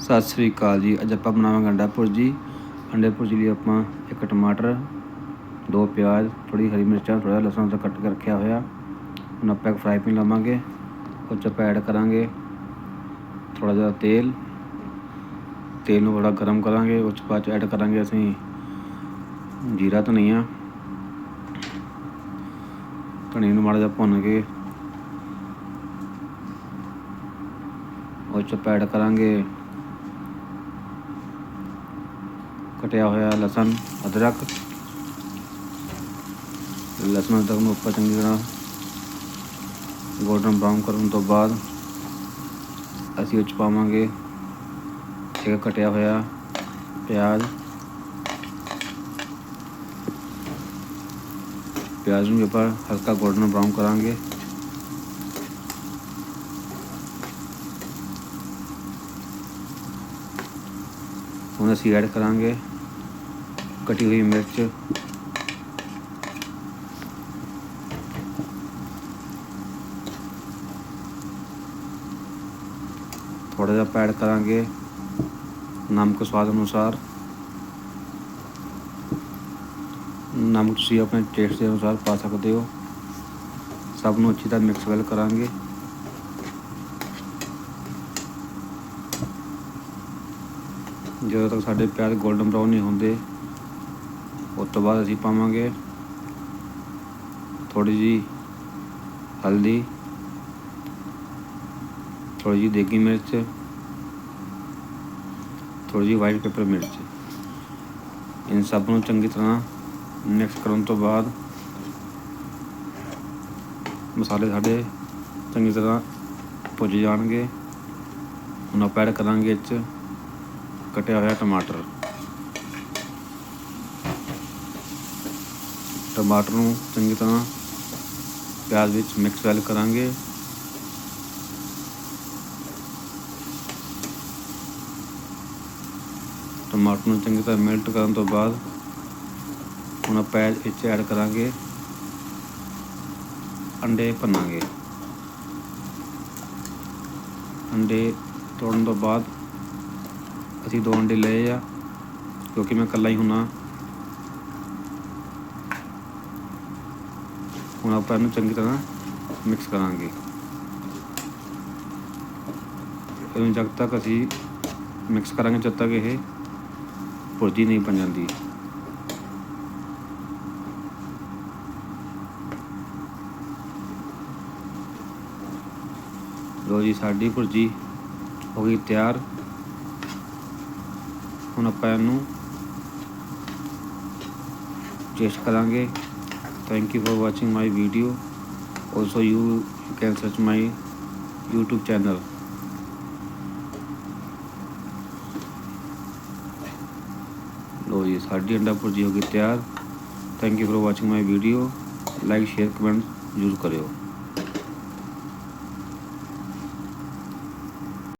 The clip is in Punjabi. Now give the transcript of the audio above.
ਸਤਿ ਸ੍ਰੀ ਅਕਾਲ ਜੀ। ਅੱਜ ਆਪਾਂ ਬਣਾਵਾਂਗੇ ਅੰਡਾ ਭੁਰਜੀ। ਅੰਡੇ ਭੁਰਜੀ ਲਈ ਆਪਾਂ ਇੱਕ ਟਮਾਟਰ, ਦੋ ਪਿਆਜ਼ ਥੋੜੀ ਹਰੀ ਮਿਰਚਾਂ ਥੋੜਾ ਲਸਣ ਦਾ ਕੱਟ ਕੇ ਰੱਖਿਆ ਹੋਇਆ। ਹੁਣ ਆਪਾਂ ਇੱਕ ਫਰਾਈ ਪੈਨ ਲਵਾਂਗੇ। ਉਹ 'ਚ ਆਪਾਂ ਐਡ ਕਰਾਂਗੇ। ਥੋੜਾ ਜਿਹਾ ਤੇਲ। ਤੇਲ ਨੂੰ ਬੜਾ ਗਰਮ ਕਰਾਂਗੇ। ਉਸ 'ਚ ਬਾਅਦ 'ਚ ਐਡ ਕਰਾਂਗੇ ਅਸੀਂ ਜੀਰਾ ਧਨੀਆ। ਧਨੀਆ ਨੂੰ ਮਾੜਾ ਜਿਹਾ ਭੁੰਨ ਕੇ ਉਹ 'ਚ ਆਪਾਂ ਐਡ ਕਰਾਂਗੇ ਕਟਿਆ ਹੋਇਆ ਲਸਣ ਅਦਰਕ ਲਸਣ ਅਦਰਕ ਨੂੰ ਉੱਪਰ ਚੰਗੀ ਤਰ੍ਹਾਂ ਗੋਲਡਨ ਬਰਾਊਨ ਕਰਨ ਤੋਂ ਬਾਅਦ ਅਸੀਂ ਉਹ 'ਚ ਪਾਵਾਂਗੇ ਇੱਕ ਕਟਿਆ ਹੋਇਆ ਪਿਆਜ਼ ਪਿਆਜ਼ ਨੂੰ ਵੀ ਆਪਾਂ ਹਲਕਾ ਗੋਲਡਨ ਬਰਾਊਨ ਕਰਾਂਗੇ ਹੁਣ ਅਸੀਂ ਐਡ ਕਰਾਂਗੇ ਕਟੀ ਹੋਈ ਮਿਰਚ। ਥੋੜਾ ਜਿਹਾ ਆਪਾਂ ਐਡ ਕਰਾਂਗੇ, ਨਮਕ ਸਵਾਦ ਅਨੁਸਾਰ। ਨਮਕ ਤੁਸੀਂ ਆਪਣੇ ਟੇਸਟ ਦੇ ਅਨੁਸਾਰ ਪਾ ਸਕਦੇ ਹੋ। ਸਭ ਨੂੰ ਅੱਛੀ ਤਰ੍ਹਾਂ ਮਿਕਸ ਵੈਲ ਕਰਾਂਗੇ। ਜਦੋਂ ਤੱਕ ਸਾਡੇ ਪਿਆਜ਼ 골ਡਨ ਬਰਾਊਨ ਨਹੀਂ ਹੁੰਦੇ ਉਸ ਤੋਂ ਬਾਅਦ ਅਸੀਂ ਪਾਵਾਂਗੇ ਥੋੜੀ ਜੀ ਹਲਦੀ ਥੋੜੀ ਜੀ ਦੇਗੀ ਮਿਰਚ ਥੋੜੀ ਜੀ ਵਾਈਟ ਪੇਪਰ ਮਿਰਚ। ਇਨ ਸਭ ਨੂੰ ਚੰਗੀ ਤਰ੍ਹਾਂ ਮਿਕਸ ਕਰਨ ਤੋਂ ਬਾਅਦ ਮਸਾਲੇ ਸਾਡੇ ਚੰਗੀ ਤਰ੍ਹਾਂ ਭੁੱਜ ਜਾਣਗੇ। ਹੁਣ ਆਪਾਂ ਐਡ ਕਰਾਂਗੇ ਇਹ 'ਚ ਕਟਿਆ ਹੋਇਆ ਟਮਾਟਰ। ਟਮਾਟਰ ਨੂੰ ਚੰਗੀ ਤਰ੍ਹਾਂ ਪਿਆਜ਼ ਵਿੱਚ ਮਿਕਸ ਵੈਲ ਕਰਾਂਗੇ। ਟਮਾਟਰ ਨੂੰ ਚੰਗੀ ਤਰ੍ਹਾਂ ਮੈਲਟ ਕਰਨ ਤੋਂ ਬਾਅਦ ਹੁਣ ਪਿਆਜ਼ ਵਿੱਚ ਐਡ ਕਰਾਂਗੇ ਅੰਡੇ ਭੰਨਾਂਗੇ। ਅੰਡੇ ਤੋੜਨ ਤੋਂ ਬਾਅਦ ਅਸੀਂ ਦੋ ਅੰਡੇ ਲਏ ਆ ਕਿਉਂਕਿ ਮੈਂ ਇਕੱਲਾ ਹੀ ਹੁੰਨਾ ਹੁਣ ਆਪਾਂ ਇਹਨੂੰ ਚੰਗੀ ਤਰ੍ਹਾਂ ਮਿਕਸ ਕਰਾਂਗੇ। ਇਹਨੂੰ ਜਦ ਤੱਕ ਅਸੀਂ ਮਿਕਸ ਕਰਾਂਗੇ, ਜਦ ਤੱਕ ਇਹ ਭੁਰਜੀ ਨਹੀਂ ਬਣ ਜਾਂਦੀ। ਲੋ ਜੀ, ਸਾਡੀ ਭੁਰਜੀ ਹੋ ਗਈ ਤਿਆਰ। ਹੁਣ ਆਪਾਂ ਇਹਨੂੰ ਟੇਸਟ ਕਰਾਂਗੇ। Thank you for watching my video. Also you can search my YouTube channel. लो जी साड़ी अंडा भुर्जी होगी तैयार thank you for watching my video like share comment ज़रूर करो